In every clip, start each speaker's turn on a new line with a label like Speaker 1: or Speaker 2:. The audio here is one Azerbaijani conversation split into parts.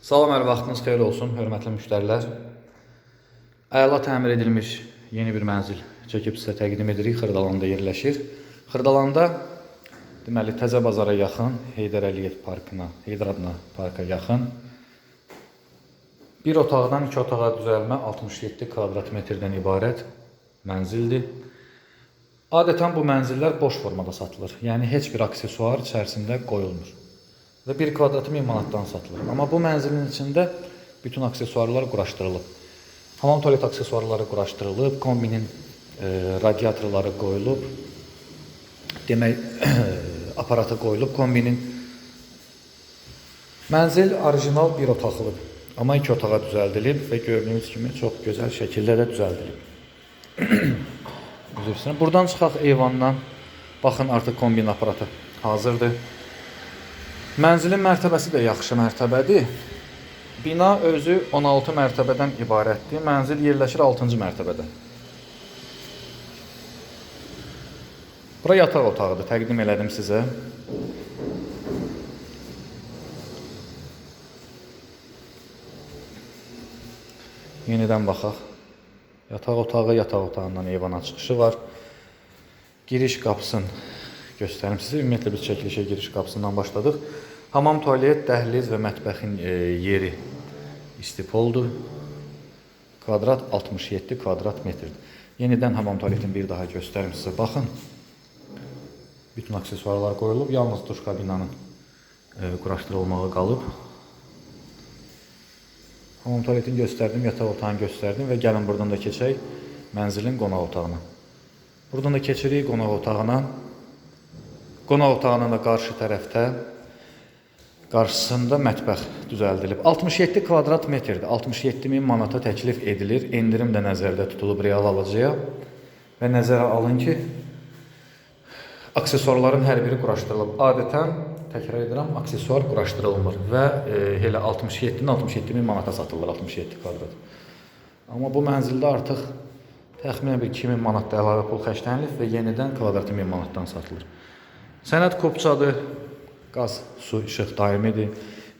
Speaker 1: Salam, hər vaxtınız xeyir olsun, hörmətli müştərilər. Əla təmir edilmiş yeni bir mənzil çəkib sizə təqdim edirik. Xırdalanda yerləşir. Xırdalanda deməli Təzə bazara yaxın, Heydər Əliyev parkına, Heydər adına parka yaxın. Bir otaqdan iki otağa düzəlmə 67 kvadrat metrdən ibarət mənzildir. Adətən bu mənzillər boş formada satılır. Yəni heç bir aksesuar içərisində qoyulmur. Və 1 kvadratı 1000 manatdan satılır. Amma bu mənzilin içində bütün aksesuarlar quraşdırılıb. Hamam tualet aksesuarları quraşdırılıb, kombinin e, radiatorları qoyulub. Demək aparatı qoyulub kombinin. Mənzil orijinal bir otaqlıdır. Amma iki otağa düzəldilib və gördüyünüz kimi çox gözəl şəkildə də düzəldilib. Üzr istəyirəm. Buradan çıxaq eyvandan. Baxın artıq kombin aparatı hazırdır. Mənzilin mərtəbəsi də yaxşı mərtəbədir. Bina özü 16 mərtəbədən ibarətdir. Mənzil yerləşir 6-cı mərtəbədə. Bura yataq otağıdır, təqdim elədim sizə. Yenidən baxaq. Yataq otağı, yataq otağından eyvana çıxışı var. Giriş qapısını göstərim sizə. Ümumiyyətlə biz çəkilişə giriş qapısından başladıq. Hamam, tualet, dəhliz və mətbəxin e, yeri istipoldur. Kvadrat 67 kvadrat metrdir. Yenidən hamam tualetin bir daha göstərim sizə. Baxın. Bütün aksesuarlar qoyulub. Yalnız duş kabinanın e, quraşdırılmağı qalıb. Hamam tualetini göstərdim, yataq otağını göstərdim və gəlin buradan da keçək mənzilin qonaq otağına. Buradan da keçirik qonaq otağına. Qonaq otağının da qarşı tərəfdə qarşısında mətbəx düzəldilib. 67 kvadrat metrdir. 67 min manata təklif edilir. Endirim də nəzərdə tutulub real alıcıya. Və nəzərə alın ki, aksesuarların hər biri quraşdırılıb. Adətən təkrar edirəm, aksesuar quraşdırılmır və e, elə 67-nin 67 min manata satılır 67 kvadrat. Amma bu mənzildə artıq təxminən bir 2000 manat da əlavə pul xərclənilib və yenidən kvadratı 1000 manatdan satılır. Sənəd kopçadır, qaz, su, işıq daimidir.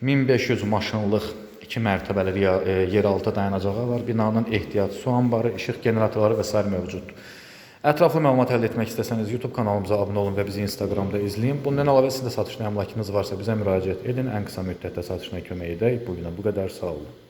Speaker 1: 1500 maşınlıq 2 mərtəbəli e, yeraltı dayanacağı var. Binanın ehtiyat su anbarı, işıq generatorları və sair mövcuddur. Ətraflı məlumat əldə etmək istəsəniz YouTube kanalımıza abunə olun və bizi Instagramda izləyin. Bundan əlavə sizin də satışda əmlakınız varsa bizə müraciət edin. Ən qısa müddətdə satışına kömək edək. Bu günə bu qədər. Sağ olun.